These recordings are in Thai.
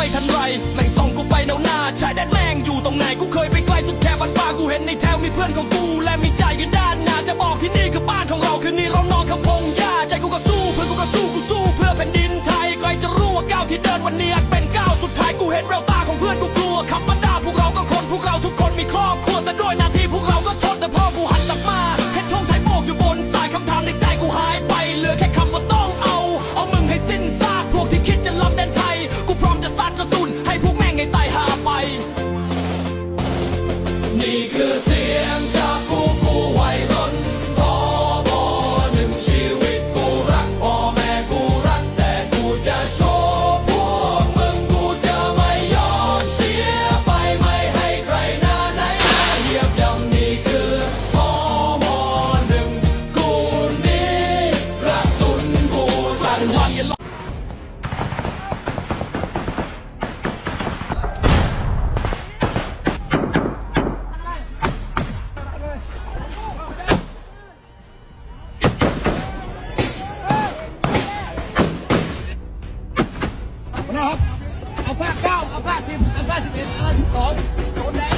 ไม่ทันไรแม่งส่องกูไปแนวหน้าชายแดนแม่งอยู่ตรงไหนกูเคยไปไกลสุดแถบบ้านป่ากูเห็นในแถวมีเพื่อนของกู และมีใจกันด้านหน้าจะบอกที่นี่คือบ้านของเราคืนนี้เรานอนข้างพงหญ้าใจกูก็สู้เพื่อนกูก็สู้กูสู้เพื่อแผ่นดินไทยใครจะรู้ว่าก้าวที่เดินวันนี้เป็น 51 52โดนแดง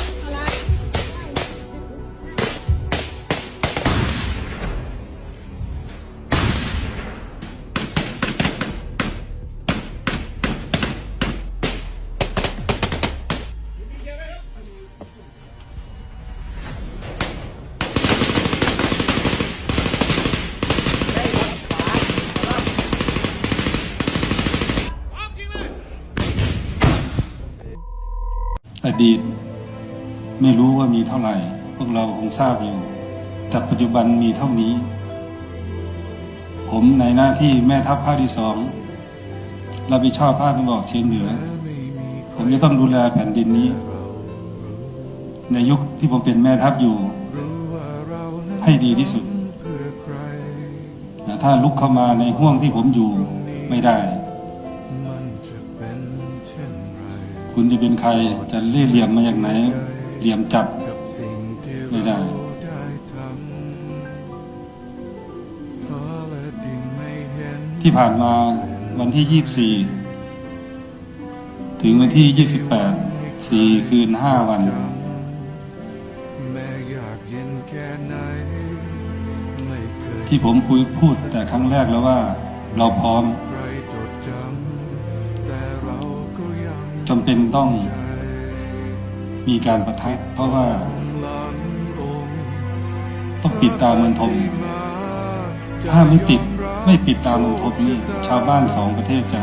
ดีต ไม่รู้ว่ามีเท่าไหร่ พวกเราคงทราบอยู่ แต่ปัจจุบันมีเท่านี้ ผมในหน้าที่แม่ทัพภาคที่สองรับผิดชอบภาคตะวันออกเฉียงเหนือ ผมจะต้องดูแลแผ่นดินนี้ ในยุคที่ผมเป็นแม่ทัพอยู่ ให้ดีที่สุดแต่ถ้าลุกเข้ามาในห่วงที่ผมอยู่ไม่ได้ คุณจะเป็นใครจะเล่เหลี่ยมมาจากไหน เหลี่ยมจัดไม่ได้ที่ผ่านมาวันที่ยี่สี่ถึงวันที่ยี่สิบแปดสี่คืนห้าวันที่ผมคุยพูดแต่ครั้งแรกแล้วว่า เราพร้อม จำเป็นต้องมีการประทักเพราะว่า ต้องปิดตาเมืองทมถ้าไม่ปิดไม่ปิดตาเมืองทมนี่ชาวบ้านสองประเทศจะ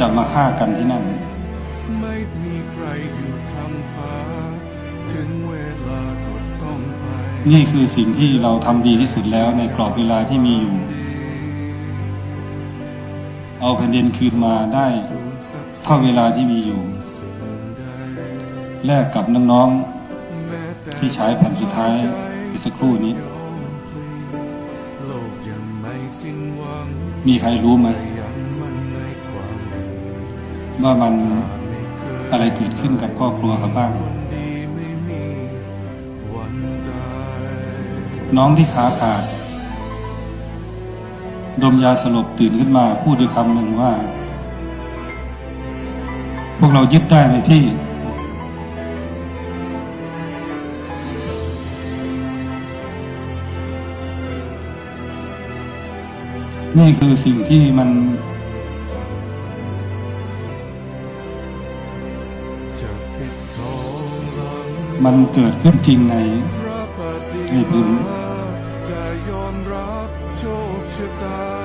จะมาฆ่ากันที่นั่นไม่มีใครหยุดคำฟ้าถึงเวลาก็ต้องไปนี่คือสิ่งที่เราทำดีที่สุดแล้วในกรอบเวลาที่มีอยู่ เอาแผ่นดินคืนมาได้ เท่าเวลาที่มีอยู่ แลกกับน้องๆ ที่ใช้แผ่นสุดท้ายไปสักครู่นี้ มีใครรู้ไหมว่ามันอะไรเกิดขึ้นกับครอบครัวเขาบ้าง น้องที่ขาขาด ดมยาสลบตื่นขึ้นมาพูดด้วยคำหนึ่งว่า พวกเรายึดได้ไหมพี่ นี่คือสิ่งที่มันจะปิดทองหลังมันเกิดขึ้นจริงในพระปฏิให้พื้นมาจะยอมรับโชคชะตา